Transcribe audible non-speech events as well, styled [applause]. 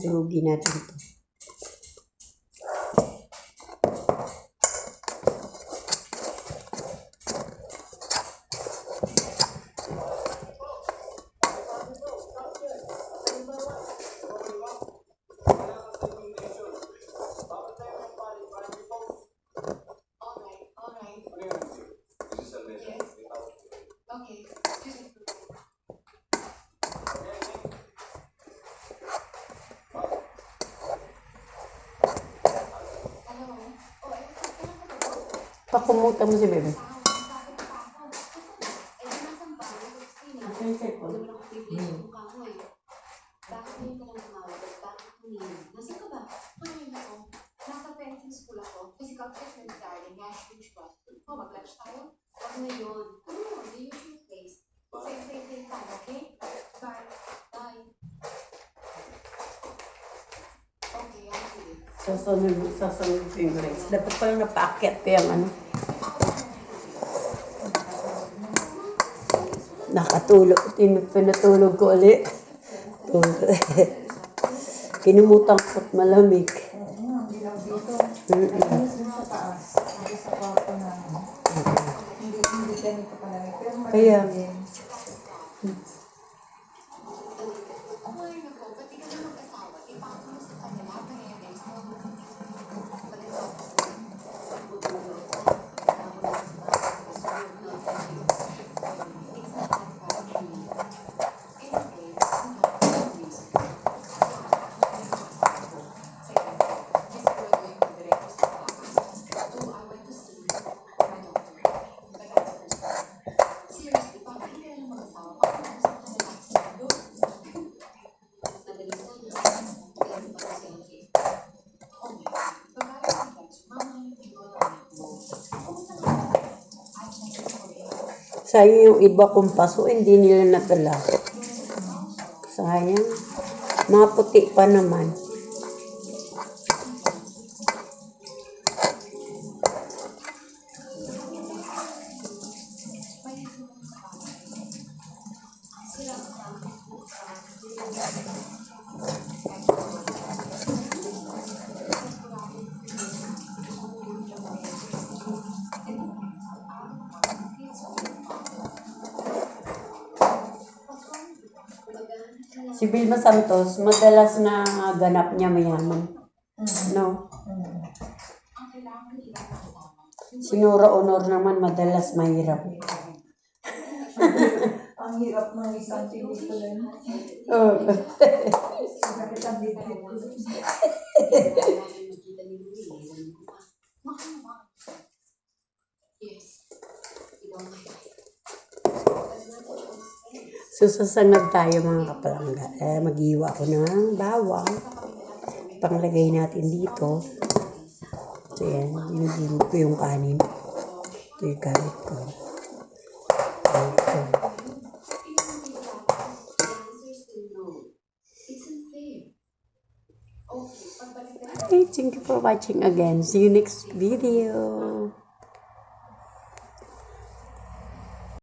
Durugin natin ito. Ngayon ako. Nasa fencing school ako. Physical fitness darling. Nash Beach Boston. Oh, mag-lunch tayo? Huwag ngayon. Come Sasunod, sasunod ko yung rice. Dapat pala napaakyat ko yung ano. Nakatulog. Tin- Pinatulog ko ulit. [laughs] Tulog. Kinumutan ko at malamig. Mm-mm. Kaya, sayang yung iba kong paso, hindi nila nadala. Sayang. Mga puti pa naman. Si Vilma Santos, madalas na ganap niya mayaman. No? Si Nora Honor naman madalas mahirap. [laughs] Ang hirap ng isang pelikula na. Oh. Bakit ang bibig ko? Susasangag tayo mga kapalangga. Eh, mag-iwa ako ng bawang. Panglagay natin dito. So yan, hinihimot ko yung kanin. Ito yung gamit ko. Ito. Hi, thank you for watching again. See you next video.